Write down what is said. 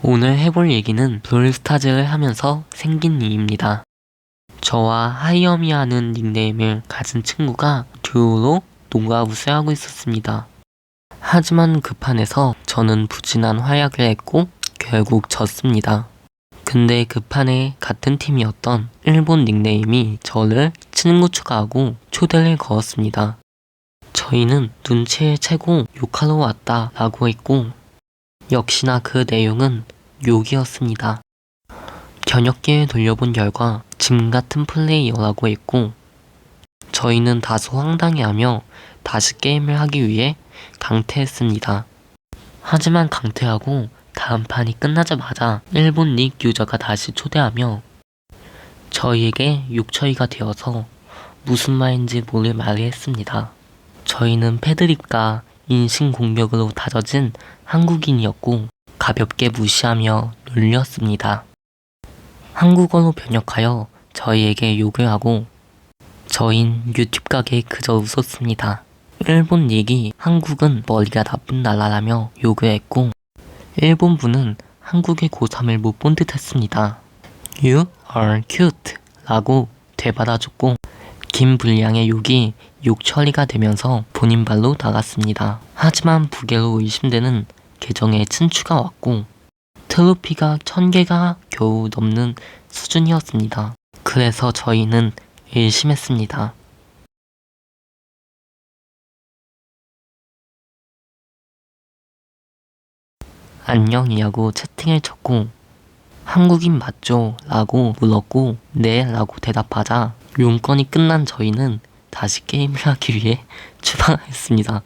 오늘 해볼 얘기는 브롤스타즈를 하면서 생긴 일입니다. 저와 하이어미하는 닉네임을 가진 친구가 듀오로 농가웃을 하고 있었습니다. 하지만 그 판에서 저는 부진한 활약을 했고 결국 졌습니다. 근데 그 판에 같은 팀이었던 일본 닉네임이 저를 친구 추가하고 초대를 걸었습니다. 저희는 눈치를 채고 욕하러 왔다 라고 했고 역시나 그 내용은 욕이었습니다. 겨녁기에 돌려본 결과 짐 같은 플레이어라고 했고 저희는 다소 황당해하며 다시 게임을 하기 위해 강퇴했습니다. 하지만 강퇴하고 다음 판이 끝나자마자 일본 닉 유저가 다시 초대하며 저희에게 욕처리가 되어서 무슨 말인지 모를 말을 했습니다. 저희는 패드립과 인신 공격으로 다져진 한국인이었고 가볍게 무시하며 놀렸습니다. 한국어로 번역하여 저희에게 욕을 하고 저흰 유튜브 가게에 그저 웃었습니다. 일본 얘기 한국은 머리가 나쁜 나라라며 욕을 했고 일본 분은 한국의 고3을 못 본 듯 했습니다. You are cute 라고 되받아줬고 김불량의 욕이 욕 처리가 되면서 본인 발로 나갔습니다. 하지만 부계로 의심되는 계정에 친추가 왔고 트로피가 천 개가 겨우 넘는 수준이었습니다. 그래서 저희는 의심했습니다. 안녕이라고 채팅을 쳤고 한국인 맞죠? 라고 물었고 네 라고 대답하자 용건이 끝난 저희는 다시 게임을 하기 위해 추방했습니다.